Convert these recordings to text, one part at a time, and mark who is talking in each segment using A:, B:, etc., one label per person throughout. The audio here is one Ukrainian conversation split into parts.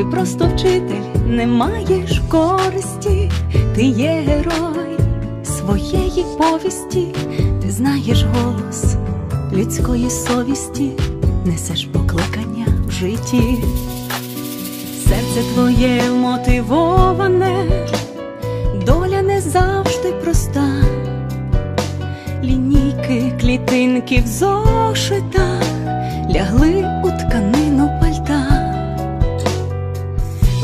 A: Ти просто вчитель, не маєш користі, ти є герой своєї повісті, ти знаєш голос людської совісті, несеш покликання в житті. Серце твоє мотивоване, доля не завжди проста. Лінійки, клітинки в зошитах лягли у тканину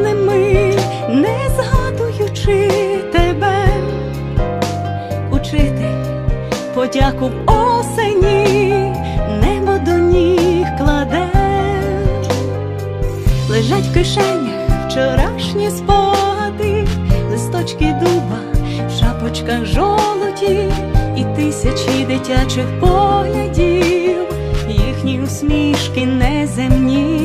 A: Успішними, не згадуючи тебе. Учитель подяку в осені, небо до ніг кладе лежать в кишенях вчорашні спогади, листочки дуба, в шапочках жолоді і тисячі дитячих поглядів, їхні усмішки неземні.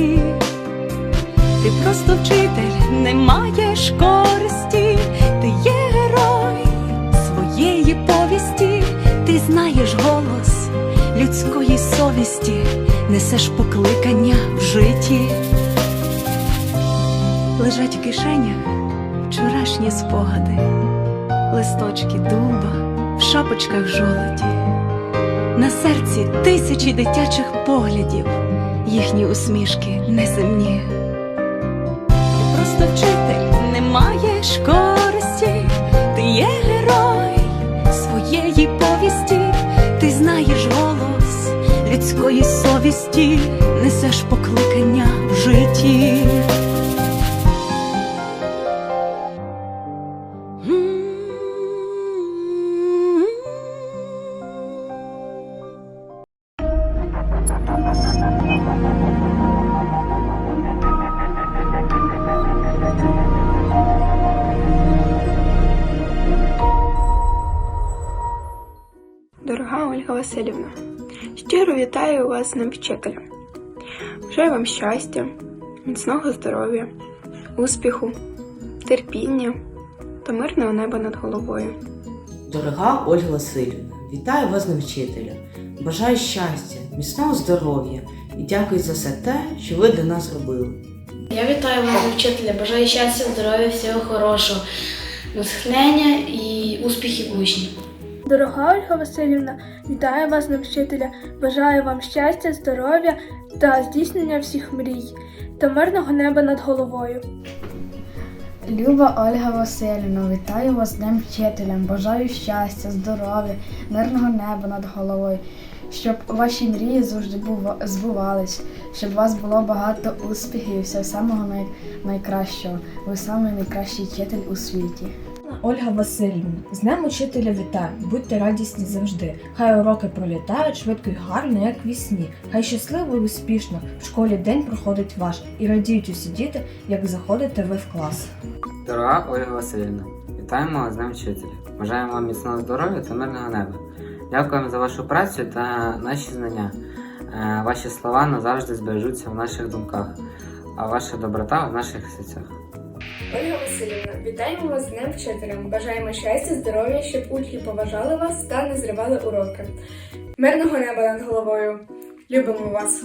A: Маєш користі, ти є герой своєї повісті, ти знаєш голос людської совісті, несеш покликання в житті. Лежать в кишенях вчорашні спогади, листочки дуба в шапочках жолоді, на серці тисячі дитячих поглядів, їхні усмішки неземні. Маєш користі, ти є герой своєї повісті, ти знаєш голос людської совісті, несеш покликання в житті.
B: Ольга Васильівна, щиро вітаю вас з Днем вчителя. Бажаю вам щастя, міцного здоров'я, успіху, терпіння та мирного неба над головою.
C: Дорога Ольга Васильівна, вітаю вас на вчителя. Бажаю щастя, міцного здоров'я і дякую за все те, що ви для нас робили.
D: Я вітаю вас, вчителя. Бажаю щастя, здоров'я, всього хорошого, натхнення і успіхів учнів.
E: Дорога Ольга Васильівна, вітаю вас на вчителя. Бажаю вам щастя, здоров'я та здійснення всіх мрій та мирного неба над головою.
F: Люба Ольга Васильівна, вітаю вас з Днем вчителя. Бажаю щастя, здоров'я, мирного неба над головою, щоб ваші мрії завжди збувались, щоб у вас було багато успіхів і всього самого най- найкращого. Ви найкращий вчитель у світі.
G: Ольга Васильівна, з Днем учителя вітаю, будьте радісні завжди. Хай уроки пролітають швидко й гарно, як вісні. Хай щасливо і успішно в школі день проходить ваш і радіють усі діти, як заходите ви в клас.
H: Дорога Ольга Васильівна, вітаємо вас з Днем вчителя. Бажаємо вам міцного здоров'я та мирного неба. Дякуємо за вашу працю та наші знання. Е, Ваші слова назавжди збережуться в наших думках, а ваша доброта в наших серцях.
E: Ольга Васильівна, вітаємо вас з Днем Вчителя. Бажаємо щастя, здоров'я, щоб учні поважали вас та не зривали уроки. Мирного неба над головою. Любимо вас!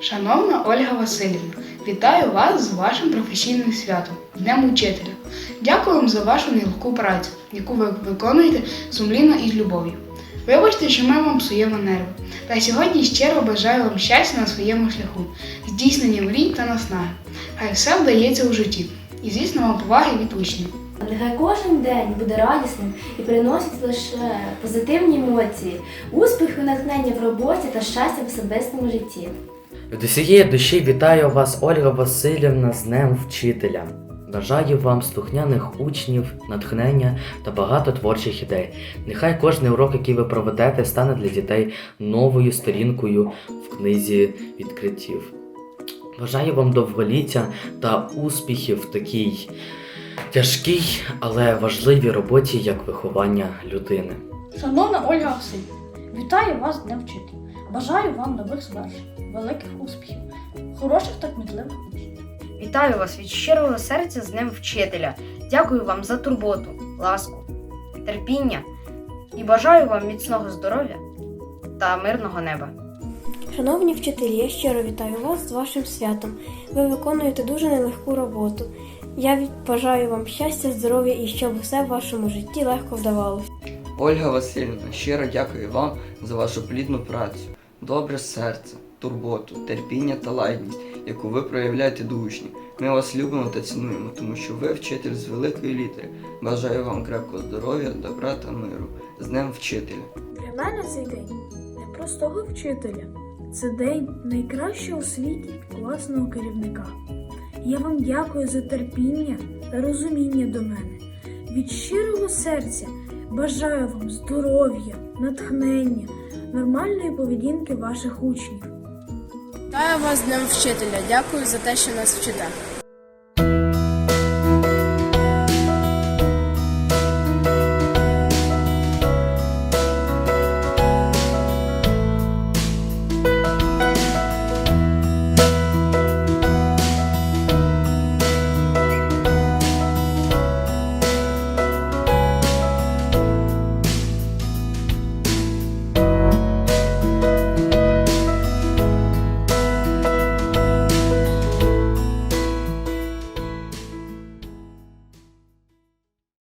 I: Шановна Ольга Васильівна, вітаю вас з вашим професійним святом, Днем Учителя. Дякую вам за вашу нелегку працю, яку ви виконуєте сумлінно і з любов'ю. Вибачте, що ми вам псуємо нерви. Та сьогодні щиро бажаю вам щастя на своєму шляху, здійснення мрій та наснаги. Хай все вдається у житті. І, звісно, вам поваги від учнів.
J: Нехай кожен день буде радісним і приносить лише позитивні емоції, успіху, натхнення в роботі та щастя в особистому житті.
K: Від усієї душі вітаю вас, Ольга Васильівна, з Днем Вчителя. Бажаю вам слухняних учнів, натхнення та багато творчих ідей. Нехай кожний урок, який ви проведете, стане для дітей новою сторінкою в книзі відкриттів. Бажаю вам довголіття та успіхів в такій тяжкій, але важливій роботі, як виховання людини.
L: Шановна Ольга Васильівна, вітаю вас з Днем Вчителя. Бажаю вам нових звершень, великих успіхів, хороших та кмітливих учнів.
M: Вітаю вас від щирого серця з Днем Вчителя. Дякую вам за турботу, ласку, терпіння і бажаю вам міцного здоров'я та мирного неба.
N: Шановні вчителі, я щиро вітаю вас з вашим святом. Ви виконуєте дуже нелегку роботу. Я бажаю вам щастя, здоров'я і щоб усе в вашому житті легко вдавалося.
O: Ольга Васильівна, щиро дякую вам за вашу плідну працю, добре серце, турботу, терпіння та лагідність, яку ви проявляєте до учнів. Ми вас любимо та цінуємо, тому що ви вчитель з великої літери. Бажаю вам крепкого здоров'я, добра та миру. З Днем Вчителя!
E: Для мене цей день не простого вчителя. Це день найкращого у світі класного керівника. Я вам дякую за терпіння та розуміння до мене. Від щирого серця бажаю вам здоров'я, натхнення, нормальної поведінки ваших учнів.
B: Вітаю вас з Днем Вчителя. Дякую за те, що нас вчите.